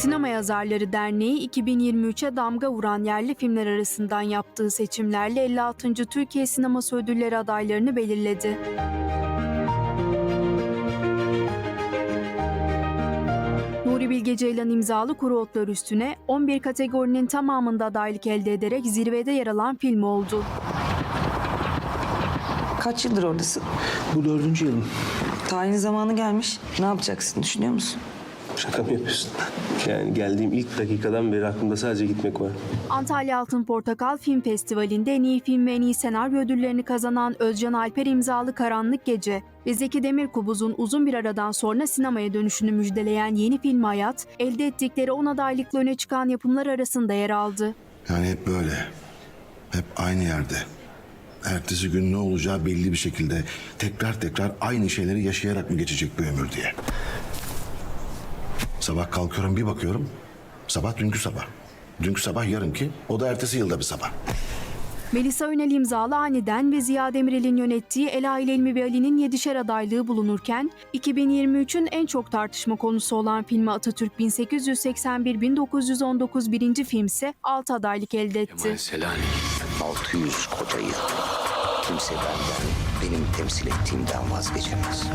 Sinema Yazarları Derneği 2023'e damga vuran yerli filmler arasından yaptığı seçimlerle 56. Türkiye Sineması Ödülleri adaylarını belirledi. Nuri Bilge Ceylan imzalı kuru otlar üstüne 11 kategorinin tamamında adaylık elde ederek zirvede yer alan film oldu. Kaç yıldır oradasın? Bu dördüncü yılım. Tayin zamanı gelmiş. Ne yapacaksın düşünüyor musun? Şaka mı yapıyorsun? Yani geldiğim ilk dakikadan beri aklımda sadece gitmek var. Antalya Altın Portakal Film Festivali'nde en iyi film ve en iyi senaryo ödüllerini kazanan Özcan Alper imzalı Karanlık Gece ve Zeki Demirkubuz'un uzun bir aradan sonra sinemaya dönüşünü müjdeleyen yeni film Hayat, elde ettikleri 10 adaylıkla öne çıkan yapımlar arasında yer aldı. Yani hep böyle. Hep aynı yerde. Ertesi gün ne olacağı belli bir şekilde tekrar tekrar aynı şeyleri yaşayarak mı geçecek bu ömür diye. Sabah kalkıyorum bir bakıyorum. Sabah dünkü sabah. Dünkü sabah yarınki. O da ertesi yılda bir sabah. Melisa Önel imzalı Aniden ve Ziya Demirel'in yönettiği Ela ile İlmi ve Ali'nin yedişer adaylığı bulunurken, 2023'ün en çok tartışma konusu olan filmi Atatürk 1881-1919 birinci film ise 6 adaylık elde etti. Kemal Selanik. 600 kotayı kimse benden, benim temsil ettiğimden vazgeçemez.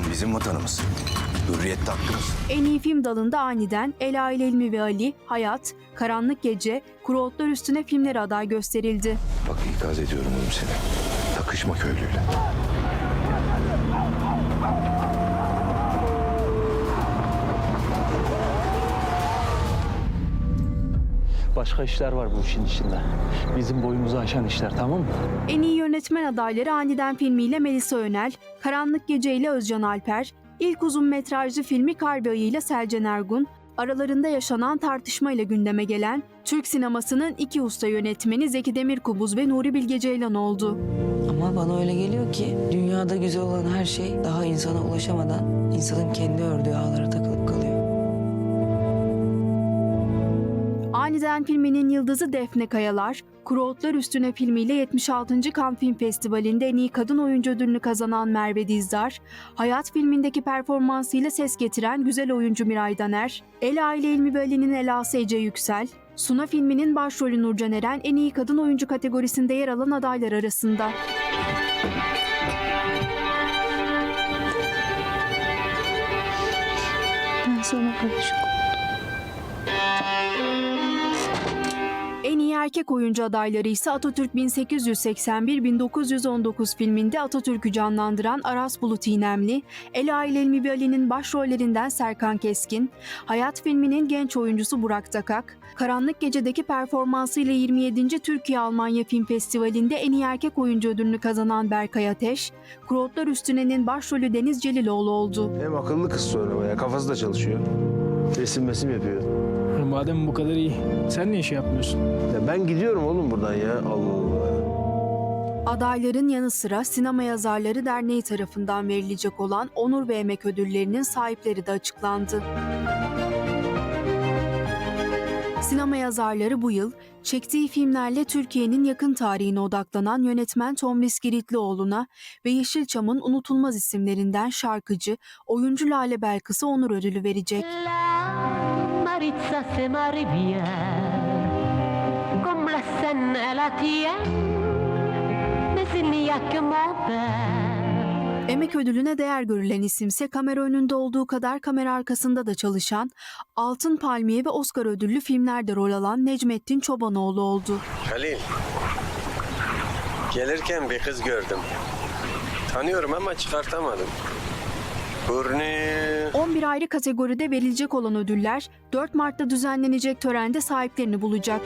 Vatan bizim vatanımız. Hürriyet hakkımız. En iyi film dalında aniden Ela ile İlmi ve Ali, Hayat, Karanlık Gece, Kuru Otlar Üstüne filmleri aday gösterildi. Bak ikaz ediyorum oğlum seni. Takışma köylüyle. Başka işler var bu işin içinde. Bizim boyumuzu aşan işler tamam mı? En iyi yönetmen adayları Aniden filmiyle Melisa Önel, Karanlık Gece ile Özcan Alper, ilk uzun metrajlı filmi Karbi Ayı ile Selcan Ergun, aralarında yaşanan tartışmayla gündeme gelen Türk sinemasının iki usta yönetmeni Zeki Demirkubuz ve Nuri Bilge Ceylan oldu. Ama bana öyle geliyor ki dünyada güzel olan her şey daha insana ulaşamadan insanın kendi ördüğü ağlara takılıp kalıyor. Aniden filminin yıldızı Defne Kayalar, Kuru Üstüne filmiyle 76. Cannes Film Festivali'nde en iyi kadın oyuncu ödülünü kazanan Merve Dizdar, Hayat filmindeki performansıyla ses getiren güzel oyuncu Miray Daner, Ela ile İlmi Böle'nin Elası Ece Yüksel, Suna filminin başrolü Nurcan Eren en iyi kadın oyuncu kategorisinde yer alan adaylar arasında. Ben sana karışık erkek oyuncu adayları ise Atatürk 1881-1919 filminde Atatürk'ü canlandıran Aras Bulut İynemli, Ela ile İlmi bir Ali'nin başrollerinden Serkan Keskin, Hayat filminin genç oyuncusu Burak Takak, Karanlık Gece'deki performansıyla 27. Türkiye-Almanya Film Festivali'nde en iyi erkek oyuncu ödülünü kazanan Berkay Ateş, Kurotlar Üstüne'nin başrolü Deniz Celiloğlu oldu. Hem akıllı kız sonra baya kafası da çalışıyor. Resim mesim yapıyor. Madem bu kadar iyi, sen niye şey yapmıyorsun? Ya ben gidiyorum oğlum buradan ya. Allah Allah. Adayların yanı sıra Sinema Yazarları Derneği tarafından verilecek olan onur ve emek ödüllerinin sahipleri de açıklandı. Sinema yazarları bu yıl çektiği filmlerle Türkiye'nin yakın tarihine odaklanan yönetmen Tomris Giritlioğlu'na ve Yeşilçam'ın unutulmaz isimlerinden şarkıcı, oyuncu Lale Belkıs'a onur ödülü verecek. La Maritza se via Comme la Seine la tienne Mais il n'y a que mon père Emek ödülüne değer görülen isimse kamera önünde olduğu kadar kamera arkasında da çalışan, Altın Palmiye ve Oscar ödüllü filmlerde rol alan Necmettin Çobanoğlu oldu. Halil. Gelirken bir kız gördüm. Tanıyorum ama çıkartamadım. Burnu... 11 ayrı kategoride verilecek olan ödüller 4 Mart'ta düzenlenecek törende sahiplerini bulacak.